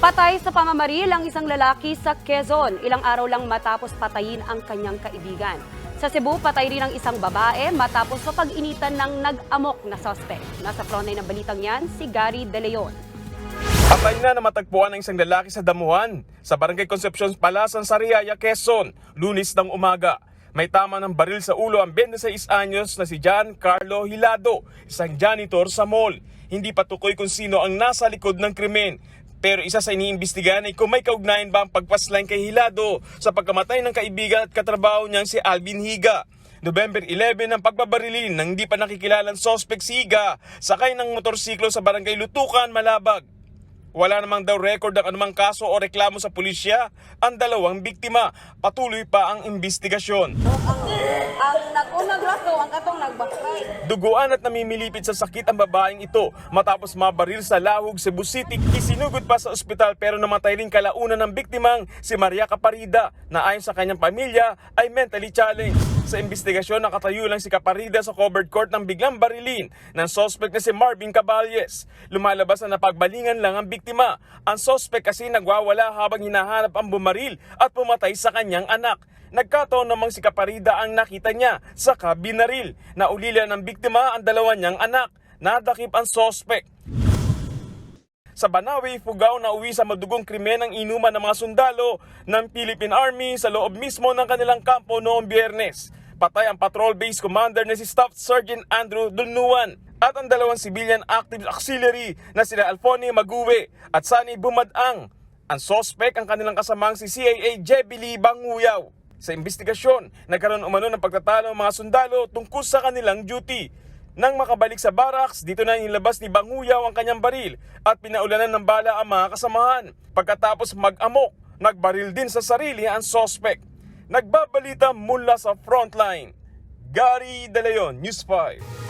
Patay sa pamamaril ang isang lalaki sa Quezon, ilang araw lang matapos patayin ang kanyang kaibigan. Sa Cebu, patay rin ang isang babae matapos sa pag-initan ng nag-amok na suspect. Nasa frontline ng balitang yan, si Gary De Leon. Patay na na matagpuan ng isang lalaki sa damuhan sa Barangay Concepcion Palasan, Sariaya, Quezon, lunis ng umaga. May tama ng baril sa ulo ang 26 anyos na si John Carlo Hilado, isang janitor sa mall. Hindi pa tukoy kung sino ang nasa likod ng krimen. Pero isa sa iniimbestigahan ay kung may kaugnayan ba ang pagpaslain kay Hilado sa pagkamatay ng kaibigan at katrabaho niyang si Alvin Higa. November 11 ang pagbabarilin ng hindi pa nakikilalang sospek si Higa sakay ng motorsiklo sa barangay Lutukan, Malabag. Wala namang daw record ng anumang kaso o reklamo sa pulisya ang dalawang biktima. Patuloy pa ang investigasyon. Ang nag-unang rato, ang katong nagbakay. Duguan at namimilipit sa sakit ang babaeng ito matapos mabaril sa Lahog, Cebu City. Isinugod pa sa ospital pero namatay rin kalaunan ng biktimang si Maria Caparida na ayon sa kanyang pamilya ay mentally challenged. Sa investigasyon, nakatayo lang si Caparida sa covered court ng biglang barilin ng sospek na si Marvin Caballes. Lumalabas na napagbalingan lang ang biktima. Ang sospek kasi nagwawala habang hinahanap ang bumaril at pumatay sa kanyang anak. Nagkataon namang si Caparida ang nakita niya sa kabinaril. Naulila ng biktima ang dalawa niyang anak. Nadakip ang sospek. Sa Banawe, Fugao na uwi sa madugong krimen ang inuman ng mga sundalo ng Philippine Army sa loob mismo ng kanilang kampo noong biyernes. Patay ang patrol base commander na si Staff Sergeant Andrew Dulnuan at ang dalawang civilian active auxiliary na sila Alfoni Maguwe at Sani Bumadang. Ang sospek ang kanilang kasamang si CAA Jebili Banguyaw. Sa investigasyon, nagkaroon umano ng pagtatalo ng mga sundalo tungkol sa kanilang duty. Nang makabalik sa barracks, dito na inilabas ni Banguyaw ang kanyang baril at pinaulanan ng bala ang mga kasamahan. Pagkatapos mag-amok, nagbaril din sa sarili ang sospek. Nagbabalita mula sa frontline. Gary De Leon, News 5.